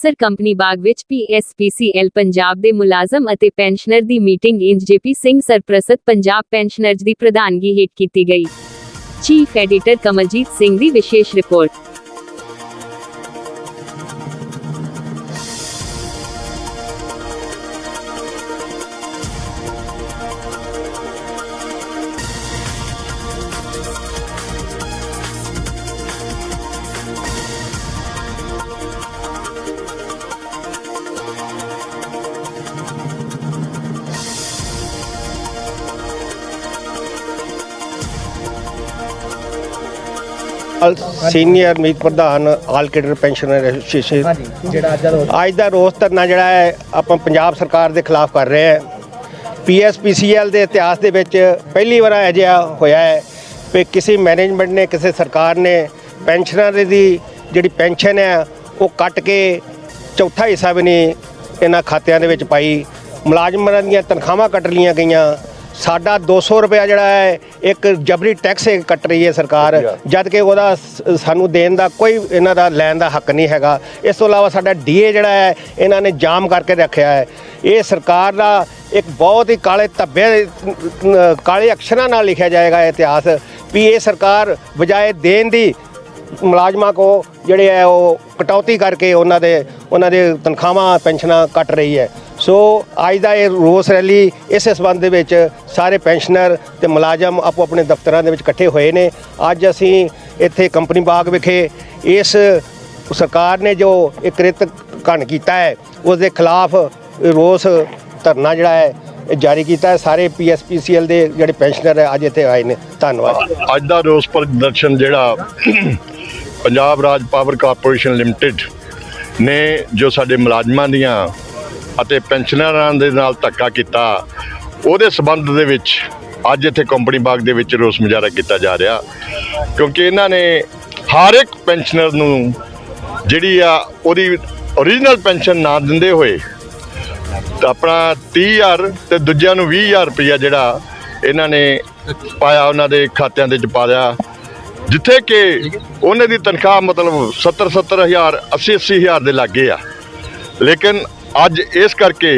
Amritsar company ਬਾਗ ਵਿੱਚ PSPCL Punjab ਦੇ ਮੁਲਾਜ਼ਮ ਅਤੇ ਪੈਨਸ਼ਨਰ ਦੀ ਮੀਟਿੰਗ ਇੰਜ ਜੇਪੀ ਸਿੰਘ ਸਰਪ੍ਰਸਤ ਪੰਜਾਬ ਪੈਨਸ਼ਨਰਜ਼ ਦੀ ਪ੍ਰਧਾਨਗੀ ਹੇਠ ਕੀਤੀ ਗਈ। ਚੀਫ ਐਡੀਟਰ ਕਮਲਜੀਤ ਸਿੰਘ ਦੀ ਵਿਸ਼ੇਸ਼ ਰਿਪੋਰਟ। ਸੀਨੀਅਰ ਮੀਤ ਪ੍ਰਧਾਨ ਆਲ ਕੇਡਰ ਪੈਨਸ਼ਨਰ ਐਸੋਸੀਏਸ਼ਨ ਜਿਹੜਾ ਅੱਜ ਦਾ ਰੋਜ਼ ਅੱਜ ਦਾ ਰੋਸ ਧਰਨਾ ਜਿਹੜਾ ਹੈ ਆਪਾਂ ਪੰਜਾਬ ਸਰਕਾਰ ਦੇ ਖਿਲਾਫ ਕਰ ਰਹੇ ਹਾਂ। ਪੀਐਸਪੀਸੀਐਲ ਦੇ ਇਤਿਹਾਸ ਦੇ ਵਿੱਚ ਪਹਿਲੀ ਵਾਰ ਅਜਿਹਾ ਹੋਇਆ ਹੈ ਕਿ ਕਿਸੇ ਮੈਨੇਜਮੈਂਟ ਨੇ ਕਿਸੇ ਸਰਕਾਰ ਨੇ ਪੈਨਸ਼ਨਰ ਦੀ ਜਿਹੜੀ ਪੈਨਸ਼ਨ ਹੈ ਉਹ ਕੱਟ ਕੇ ਚੌਥਾ ਹਿੱਸਾ ਵੀ ਨਹੀਂ ਇਹਨਾਂ ਖਾਤਿਆਂ ਦੇ ਵਿੱਚ ਪਾਈ। ਮੁਲਾਜ਼ਮਾਂ ਦੀਆਂ ਤਨਖਾਹਾਂ ਕੱਟ ਲਈਆਂ ਗਈਆਂ। ਸਾਡਾ 200 ਰੁਪਇਆ ਜਿਹੜਾ ਹੈ ਇੱਕ ਜਬਰੀ ਟੈਕਸ ਕੱਟ ਰਹੀ ਹੈ ਸਰਕਾਰ ਜਦ ਕਿ ਉਹਦਾ ਸਾਨੂੰ ਦੇਣ ਦਾ ਕੋਈ ਇਹਨਾਂ ਦਾ ਲੈਣ ਦਾ ਹੱਕ ਨਹੀਂ ਹੈਗਾ। ਇਸ ਤੋਂ ਇਲਾਵਾ ਸਾਡਾ ਡੀਏ ਜਿਹੜਾ ਹੈ ਇਹਨਾਂ ਨੇ ਜਾਮ ਕਰਕੇ ਰੱਖਿਆ ਹੈ। ਇਹ ਸਰਕਾਰ ਦਾ ਇੱਕ ਬਹੁਤ ਹੀ ਕਾਲੇ ਧੱਬੇ ਕਾਲੇ ਅਕਸ਼ਰਾਂ ਨਾਲ ਲਿਖਿਆ ਜਾਏਗਾ ਇਤਿਹਾਸ। ਵੀ ਇਹ ਸਰਕਾਰ ਬਜਾਏ ਦੇਣ ਦੀ ਮੁਲਾਜ਼ਮਾਂ ਕੋ ਜਿਹੜੇ ਹੈ ਉਹ ਕਟੌਤੀ ਕਰਕੇ ਉਹਨਾਂ ਦੇ ਉਹਨਾਂ ਦੇ ਤਨਖਾਹਾਂ ਪੈਨਸ਼ਨਾਂ ਕੱਟ ਰਹੀ ਹੈ। ਸੋ ਅੱਜ ਦਾ ਇਹ ਰੋਸ ਰੈਲੀ ਇਸੇ ਸਬੰਧ ਦੇ ਵਿੱਚ ਸਾਰੇ ਪੈਨਸ਼ਨਰ ਤੇ ਮੁਲਾਜ਼ਮ ਆਪੋ ਆਪਣੇ ਦਫ਼ਤਰਾਂ ਦੇ ਵਿੱਚ ਇਕੱਠੇ ਹੋਏ ਨੇ। ਅੱਜ ਅਸੀਂ ਇੱਥੇ ਕੰਪਨੀ ਬਾਗ ਵਿਖੇ ਇਸ ਸਰਕਾਰ ਨੇ ਜੋ ਇਹ ਕ੍ਰਿਤ ਘਣ ਕੀਤਾ ਹੈ ਉਸ ਦੇ ਖਿਲਾਫ ਰੋਸ ਧਰਨਾ ਜਿਹੜਾ ਹੈ, ਇਹ ਜਾਰੀ ਕੀਤਾ ਹੈ। ਸਾਰੇ ਪੀਐਸਪੀਸੀਐਲ ਦੇ ਜਿਹੜੇ ਪੈਨਸ਼ਨਰ ਹੈ, ਅੱਜ ਇੱਥੇ ਆਏ ਨੇ। ਧੰਨਵਾਦ। ਅੱਜ ਦਾ ਰੋਸ ਪ੍ਰਦਰਸ਼ਨ ਜਿਹੜਾ Punjab Raj power corporation limited ਨੇ ਜੋ ਸਾਡੇ ਮੁਲਾਜ਼ਮਾਂ ਦੀਆਂ ਅਤੇ ਪੈਨਸ਼ਨਰਾਂ ਦੇ ਨਾਲ ਧੱਕਾ ਕੀਤਾ। ਉਹਦੇ ਸਬੰਧ ਦੇ ਵਿੱਚ ਅੱਜ ਇੱਥੇ ਕੰਪਨੀ ਬਾਗ ਦੇ ਵਿੱਚ ਰੋਸ ਮੁਜ਼ਾਹਰਾ ਕੀਤਾ ਜਾ ਰਿਹਾ। ਕਿਉਂਕਿ ਇਹਨਾਂ ਨੇ ਹਰ ਇੱਕ ਪੈਨਸ਼ਨਰ ਨੂੰ ਜਿਹੜੀ ਆ ਉਹਦੀ ਓਰੀਜਨਲ ਪੈਨਸ਼ਨ ਨਾ ਦਿੰਦੇ ਹੋਏ ਤਾਂ ਆਪਣਾ 30000 ਤੇ ਦੂਜਿਆਂ ਨੂੰ 20000 ਰੁਪਇਆ ਜਿਹੜਾ ਇਹਨਾਂ ਨੇ ਪਾਇਆ ਉਹਨਾਂ ਦੇ ਖਾਤਿਆਂ ਦੇ ਚ ਪਾ ਲਿਆ। ਜਿੱਥੇ ਕਿ ਉਹਨਾਂ ਦੀ ਤਨਖਾਹ ਮਤਲਬ 70 70000 80 80000 ਦੇ ਲੱਗੇ ਆ। ਲੇਕਿਨ ਅੱਜ ਇਸ ਕਰਕੇ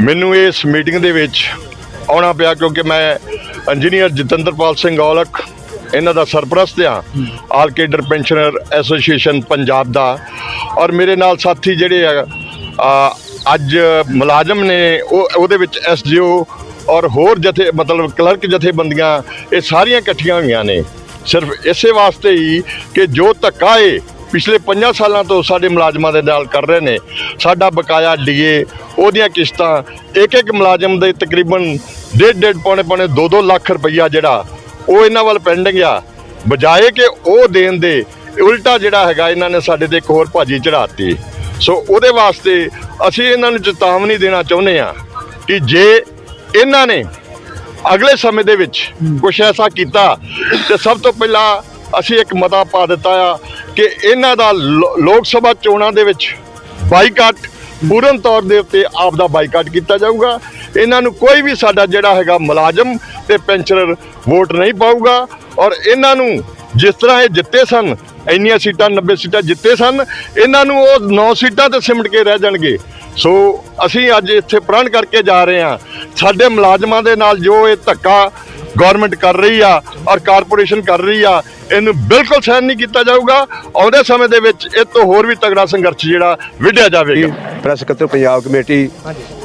ਮੈਨੂੰ ਇਸ ਮੀਟਿੰਗ ਦੇ ਵਿੱਚ ਆਉਣਾ ਪਿਆ ਕਿਉਂਕਿ ਮੈਂ ਇੰਜੀਨੀਅਰ ਜਤਿੰਦਰਪਾਲ ਸਿੰਘ ਔਲਖ ਇਹਨਾਂ ਦਾ ਸਰਪ੍ਰਸਤ ਆ all cadre pensioner association Punjab ਦਾ। ਔਰ ਮੇਰੇ ਨਾਲ ਸਾਥੀ ਜਿਹੜੇ ਆ ਅੱਜ ਮੁਲਾਜ਼ਮ ਨੇ ਉਹ ਉਹਦੇ ਵਿੱਚ ਐਸਜੀਓ ਔਰ ਹੋਰ ਜਥੇ ਮਤਲਬ ਕਲਰਕ ਜਥੇਬੰਦੀਆਂ ਇਹ ਸਾਰੀਆਂ ਇਕੱਠੀਆਂ ਹੋਈਆਂ ਨੇ। ਸਿਰਫ ਇਸੇ ਵਾਸਤੇ ਹੀ ਕਿ ਜੋ ਧੱਕਾ ਏ ਪਿਛਲੇ 5 ਸਾਲਾਂ ਤੋਂ ਸਾਡੇ ਮੁਲਾਜ਼ਮਾਂ ਦੇ ਨਾਲ ਕਰ ਰਹੇ ਨੇ। ਸਾਡਾ ਬਕਾਇਆ ਡੀਏ ਉਹਦੀਆਂ ਕਿਸ਼ਤਾਂ ਇੱਕ ਇੱਕ ਮੁਲਾਜ਼ਮ ਦੇ ਤਕਰੀਬਨ ਡੇਢ ਡੇਢ ਪੌਣੇ ਪੌਣੇ 2-2 ਲੱਖ ਰੁਪਈਆ ਜਿਹੜਾ ਉਹ ਇਹਨਾਂ ਵੱਲ ਪੈਂਡਿੰਗ ਆ। ਬਜਾਏ ਕਿ ਉਹ ਦੇਣ ਦੇ ਉਲਟਾ ਜਿਹੜਾ ਹੈਗਾ ਇਹਨਾਂ ਨੇ ਸਾਡੇ ਤੇ ਇੱਕ ਹੋਰ ਭਾਜੀ ਚੜਾਤੀ ਸੋ ਉਹਦੇ ਵਾਸਤੇ ਅਸੀਂ ਇਹਨਾਂ ਨੂੰ ਚੇਤਾਵਨੀ ਦੇਣਾ ਚਾਹੁੰਦੇ ਆ ਕਿ ਜੇ ਇਹਨਾਂ ਨੇ ਅਗਲੇ ਸਮੇਂ ਦੇ ਵਿੱਚ ਕੁਝ ਐਸਾ ਕੀਤਾ ਤੇ ਸਭ ਤੋਂ ਪਹਿਲਾਂ ਅਸੀਂ ਇੱਕ ਮਤਾ ਪਾ ਦਿੱਤਾ ਆ ਕਿ ਇਹਨਾਂ ਦਾ ਲੋ- ਲੋਕ ਸਭਾ ਚੋਣਾਂ ਦੇ ਵਿੱਚ ਬਾਈਕਾਟ ਪੂਰਨ ਤੌਰ ਦੇ ਉੱਤੇ ਆਪ ਦਾ ਬਾਈਕਾਟ ਕੀਤਾ ਜਾਊਗਾ। ਇਹਨਾਂ ਨੂੰ ਕੋਈ ਵੀ ਸਾਡਾ ਜਿਹੜਾ ਹੈਗਾ ਮੁਲਾਜ਼ਮ ਤੇ ਪੈਨਸ਼ਨਰ ਵੋਟ ਨਹੀਂ ਪਾਊਗਾ। ਔਰ ਇਹਨਾਂ ਨੂੰ ਜਿਸ ਤਰ੍ਹਾਂ ਇਹ ਜਿੱਤੇ ਸਨ, ਇੰਨੀਆਂ ਸੀਟਾਂ 90 ਸੀਟਾਂ ਜਿੱਤੇ ਸਨ, ਇਹਨਾਂ ਨੂੰ ਉਹ 9 ਸੀਟਾਂ ਤੇ ਸਿਮਟ ਕੇ ਰਹਿ ਜਾਣਗੇ। ਸੋ ਅਸੀਂ ਅੱਜ ਇੱਥੇ ਪ੍ਰਣ ਕਰਕੇ ਜਾ ਰਹੇ ਹਾਂ। ਸਾਡੇ ਮੁਲਾਜ਼ਮਾਂ ਦੇ ਨਾਲ ਜੋ ਇਹ ਧੱਕਾ ਗਵਰਨਮੈਂਟ ਕਰ ਰਹੀ ਆ ਔਰ ਕਾਰਪੋਰੇਸ਼ਨ ਕਰ ਰਹੀ ਆ, ਇਹਨੂੰ ਬਿਲਕੁਲ ਸਹਿਨ ਨਹੀਂ ਕੀਤਾ ਜਾਊਗਾ। ਆਉਂਦੇ ਸਮੇਂ ਦੇ ਵਿੱਚ ਇਹ ਤੋਂ ਹੋਰ ਵੀ ਤਗੜਾ ਸੰਘਰਸ਼ ਜਿਹੜਾ ਵਿੱਢਿਆ ਜਾਵੇਗਾ। ਪ੍ਰੈਸ ਸਕੱਤਰ ਪੰਜਾਬ ਕਮੇਟੀ,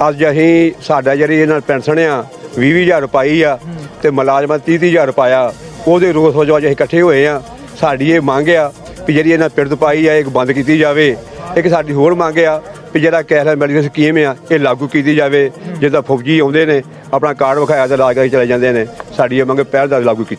ਅੱਜ ਅਸੀਂ ਸਾਡਾ ਜਿਹੜੀ ਇਹਨਾਂ ਪੈਨਸ਼ਨ ਆ 20000 ਪਾਈ ਆ ਤੇ ਮੁਲਾਜ਼ਮਾਂ 30000 ਪਾਇਆ ਉਹਦੇ ਰੋਸ ਵਜੋਂ ਅੱਜ ਅਸੀਂ ਇਕੱਠੇ ਹੋਏ ਆ। ਸਾਡੀ ਇਹ ਮੰਗ ਆ ਵੀ ਜਿਹੜੀ ਇਹਨਾਂ ਪਿਰਤ ਪਾਈ ਆ, ਇਹ ਬੰਦ ਕੀਤੀ ਜਾਵੇ। ਇੱਕ ਸਾਡੀ ਹੋਰ ਮੰਗ ਆ ਵੀ ਜਿਹੜਾ ਕੈਸ਼ ਮੈਡੀਕਲ ਸਕੀਮ ਆ, ਇਹ ਲਾਗੂ ਕੀਤੀ ਜਾਵੇ। ਜਿੱਦਾਂ ਫੌਜੀ ਆਉਂਦੇ ਨੇ, ਆਪਣਾ ਕਾਰਡ ਵਿਖਾਇਆ ਤੇ ਇਲਾਜ ਕਰਕੇ ਚਲੇ ਜਾਂਦੇ ਨੇ। ਸਾਡੀ ਇਹ ਮੰਗ ਪਹਿਲ ਦਾ ਲਾਗੂ ਕੀਤੀ